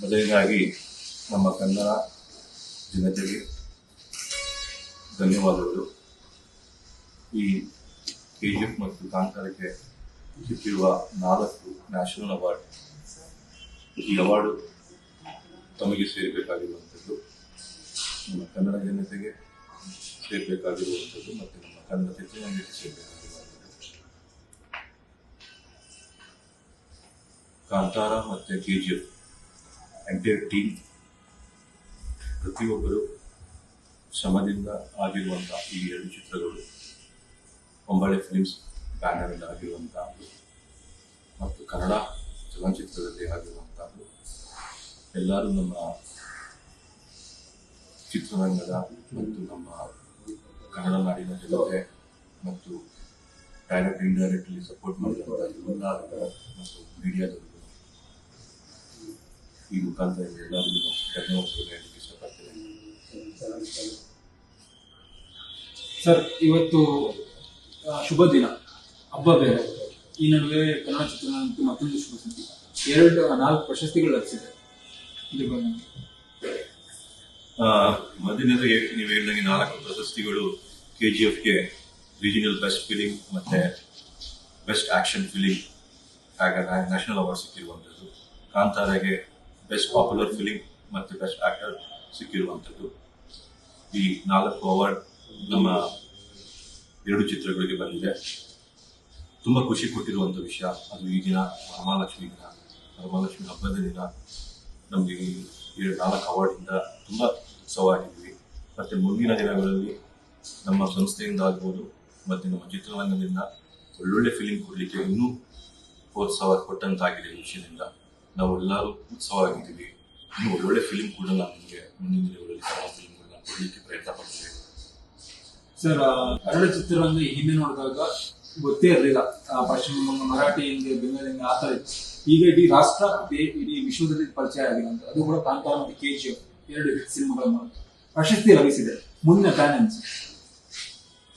ಮೊದಲನೇದಾಗಿ ನಮ್ಮ ಕನ್ನಡ ಜನತೆಗೆ ಧನ್ಯವಾದಗಳು. ಈ ಕೆ ಜಿ ಎಫ್ ಮತ್ತು ಕಾಂತಾರಕ್ಕೆ ಸಿಕ್ಕಿರುವ ನಾಲ್ಕು ನ್ಯಾಷನಲ್ ಅವಾರ್ಡ್, ಈ ಅವಾರ್ಡು ತಮಗೆ ಸೇರಬೇಕಾಗಿರುವಂಥದ್ದು. ನಮ್ಮ ಕನ್ನಡ ಜನತೆಗೆ ಸೇರಬೇಕಾಗಿರುವಂಥದ್ದು ಮತ್ತು ನಮ್ಮ ಕನ್ನಡ ಚಿತ್ರರಂಗಕ್ಕೆ ಸೇರಬೇಕಾಗಿರುವಂಥದ್ದು. ಕಾಂತಾರ ಮತ್ತು K G F entire team ಪ್ರತಿಯೊಬ್ಬರು ಶ್ರಮದಿಂದ ಆಗಿರುವಂಥ ಈ ಎರಡು ಚಿತ್ರಗಳು ಹೊಂಬಾಳೆ ಫಿಲಿಮ್ಸ್ ಬ್ಯಾನರಿಂದ ಆಗಿರುವಂಥದ್ದು ಮತ್ತು ಕನ್ನಡ ಚಲನಚಿತ್ರದಲ್ಲಿ ಆಗಿರುವಂಥದ್ದು ಎಲ್ಲರೂ ನಮ್ಮ ಚಿತ್ರರಂಗದ ಮತ್ತು ನಮ್ಮ ಕನ್ನಡ ನಾಡಿನ ಜನತೆ ಮತ್ತು ಡೈರೆಕ್ಟ್ ಇಂಡೈರೆಕ್ಟ್ಲಿ ಸಪೋರ್ಟ್ ಮಾಡಿದಂಥ ಎಲ್ಲ ಮತ್ತು ಮೀಡಿಯಾದವರಿಗೂ ಈ ಮುಖಾಂತರ ಎಲ್ಲರಿಗೂ ಧನ್ಯವಾದಗಳು ಹೇಳಲಿಕ್ಕೆ ಇಷ್ಟಪಡ್ತೇನೆ ಸರ್ ಇವತ್ತು ಶುಭ ದಿನ. ಹಬ್ಬ ಬೇರೆ. ಈ ನಡುವೆ ಕನ್ನಡ ಚಿತ್ರರಂಗಕ್ಕೆ ಮತ್ತೊಂದು ಶುಭ ಸುದ್ದಿ ಎರಡು ನಾಲ್ಕು ಪ್ರಶಸ್ತಿಗಳು ಲಭಿಸಿದೆ. ಮೊದಲನೇದಾಗಿ ನೀವು ಹೇಳಿದಂಗೆ ನಾಲ್ಕು ಪ್ರಶಸ್ತಿಗಳು ಕೆ ಜಿ ಎಫ್ಗೆ ರೀಜನಲ್ ಬೆಸ್ಟ್ ಫಿಲಿಂ ಮತ್ತೆ ಬೆಸ್ಟ್ ಆಕ್ಷನ್ ಫಿಲಿಂ ಆಗ ನ್ಯಾಷನಲ್ ಅವಾರ್ಡ್ ಸಿಕ್ಕಿರುವಂಥದ್ದು. ಕಾಂತಾರಾಗೆ ಬೆಸ್ಟ್ ಪಾಪ್ಯುಲರ್ ಫಿಲಿಂ ಮತ್ತು ಬೆಸ್ಟ್ ಆಕ್ಟರ್ ಸಿಕ್ಕಿರುವಂಥದ್ದು. ಈ ನಾಲ್ಕು ಅವಾರ್ಡ್ ನಮ್ಮ ಎರಡು ಚಿತ್ರಗಳಿಗೆ ಬಂದಿದೆ. ತುಂಬ ಖುಷಿ ಕೊಟ್ಟಿರುವಂಥ ವಿಷಯ, ಅದು ಈ ದಿನ ವರಮಹಾಲಕ್ಷ್ಮಿ ದಿನ. ವರಮಹಾಲಕ್ಷ್ಮಿ ಹಬ್ಬದ ದಿನ. ನಮಗೆ ಈ ನಾಲ್ಕು ಅವಾರ್ಡಿಂದ ತುಂಬ ಉತ್ಸವವಾಗಿದ್ವಿ ಮತ್ತು ಮುಂದಿನ ದಿನಗಳಲ್ಲಿ ನಮ್ಮ ಸಂಸ್ಥೆಯಿಂದ ಆಗ್ಬೋದು, ಮತ್ತು ನಮ್ಮ ಚಿತ್ರರಂಗದಿಂದ ಒಳ್ಳೊಳ್ಳೆ ಫಿಲಿಂ ಕೊಡಲಿಕ್ಕೆ ಇನ್ನೂ ಪ್ರೋತ್ಸಾಹ ಕೊಟ್ಟಂತಾಗಿದೆ ಈ ವಿಷಯದಿಂದ. ನಾವೆಲ್ಲರೂ ಉತ್ಸವ ಆಗಿದ್ದೀವಿ ಇನ್ನೂ ಒಳ್ಳೊಳ್ಳೆ ಫಿಲಿಂ ಕೂಡ ನಮಗೆ. ಮುಂದಿನ ದಿನಗಳಲ್ಲಿ ಕನ್ನಡ ಫಿಲಿಂಗಳನ್ನ ಕೊಡಲಿಕ್ಕೆ ಪ್ರಯತ್ನ ಪಡ್ತೀವಿ. ಸರ್ ಅರಳ ಕನ್ನಡ ಚಿತ್ರರಂಗ ಹಿಂದೆ ನೋಡಿದಾಗ ಗೊತ್ತೇ ಇರಲಿಲ್ಲ. ಪಶ್ಚಿಮ ಬಂಗಾಳ ಮರಾಠಿ ಹಿಂಗೆ ಬೆಂಗಾಲಿ ಹಿಂಗೆ ಆ ಥರ ಇತ್ತು. ಈಗ ಇಡೀ ರಾಷ್ಟ್ರ ಇಡೀ ವಿಶ್ವದಲ್ಲಿ ಪರಿಚಯ ಆಗಿರುವಂತ ಅದು ಕೂಡ ಕಾಂತಾರ ಮತ್ತು ಕೆ ಜಿ ಎಫ್ ಎರಡು ಹಿಟ್ ಸಿನಿಮಾಗಳ ಮೂಲಕ ಪ್ರಶಸ್ತಿ ಲಭಿಸಿದೆ. ಮುಂದಿನ ಪ್ಲಾನ್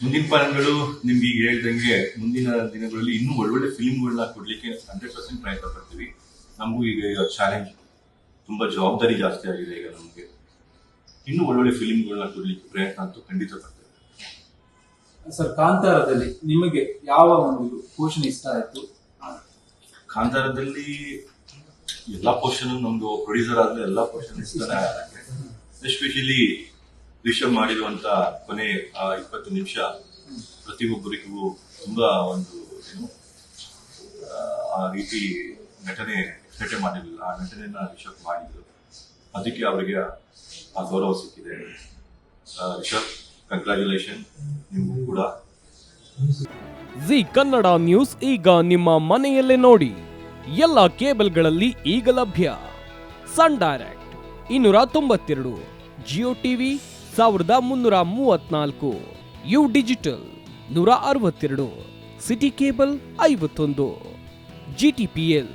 ಮುಂದಿನ ಪ್ಲಾನ್ಗಳು ನಿಮ್ಗೆ ಈಗ ಹೇಳ್ದಂಗೆ ಮುಂದಿನ ದಿನಗಳಲ್ಲಿ ಇನ್ನೂ ಒಳ್ಳೊಳ್ಳೆ ಫಿಲ್ಮ್ಗಳನ್ನ ಕೊಡ್ಲಿಕ್ಕೆ ಹಂಡ್ರೆಡ್ ಪರ್ಸೆಂಟ್ ಪ್ರಯತ್ನ ಪಡ್ತೀವಿ. ನಮಗೂ ಈಗ ಈಗ ಚಾಲೆಂಜ್ ತುಂಬಾ ಜವಾಬ್ದಾರಿ ಜಾಸ್ತಿ ಆಗಿದೆ ಈಗ ನಮಗೆ. ಇನ್ನೂ ಒಳ್ಳೊಳ್ಳೆ ಫಿಲಿಮ್ಗಳನ್ನ ಕೊಡ್ಲಿಕ್ಕೆ ಪ್ರಯತ್ನ ಅಂತೂ ಖಂಡಿತ ಪಡ್ತೇವೆ ಸರ್ ಕಾಂತಾರದಲ್ಲಿ ನಿಮಗೆ ಯಾವ ಒಂದು ಪೋಷಣೆ ಇಷ್ಟ ಆಯಿತು? ಕಾಂತಾರದಲ್ಲಿ ಎಲ್ಲ ಪೋರ್ಷನ್ ನಮ್ದು ಪ್ರೊಡ್ಯೂಸರ್ ಆದ್ರೆ ಎಲ್ಲ ಪೋರ್ಷನ್ ಇಷ್ಟ ಎಸ್ಪೆಷಲಿ ರಿಷಬ್ ಮಾಡಿರುವಂತ ಕೊನೆ ಆ ಇಪ್ಪತ್ತು ನಿಮಿಷ ಪ್ರತಿಯೊಬ್ಬರಿಗೂ ತುಂಬಾ ಒಂದು ಏನು ಆ, ಆ ರೀತಿ ನಟನೆ ಎಕ್ಸ್ಪೆಕ್ಟ್ ಮಾಡಿರಲಿಲ್ಲ ಆ ನಟನೆಯನ್ನ ರಿಷಬ್ ಮಾಡಿದ್ರು. ಅದಕ್ಕೆ ಅವರಿಗೆ ಆ ಗೌರವ ಸಿಕ್ಕಿದೆ. ರಿಷಬ್ ಕಂಗ್ರ್ಯಾಚುಲೇಷನ್ ನಿಮಗೂ ಕೂಡ. ಜಿ ಕನ್ನಡ ನ್ಯೂಸ್ ಈಗ ನಿಮ್ಮ ಮನೆಯಲ್ಲೇ ನೋಡಿ. ಎಲ್ಲ ಕೇಬಲ್ಗಳಲ್ಲಿ ಈಗ ಲಭ್ಯ. ಸನ್ ಡೈರೆಕ್ಟ್ ಇನ್ನೂರ ತೊಂಬತ್ತೆರಡು, ಜಿಯೋ ಟಿವಿ ಸಾವಿರದ ಮುನ್ನೂರ ಮೂವತ್ನಾಲ್ಕು, ಯು ಡಿಜಿಟಲ್ ನೂರ ಅರವತ್ತೆರಡು, ಸಿಟಿ ಕೇಬಲ್ ಐವತ್ತೊಂದು ಜಿಟಿಪಿಎಲ್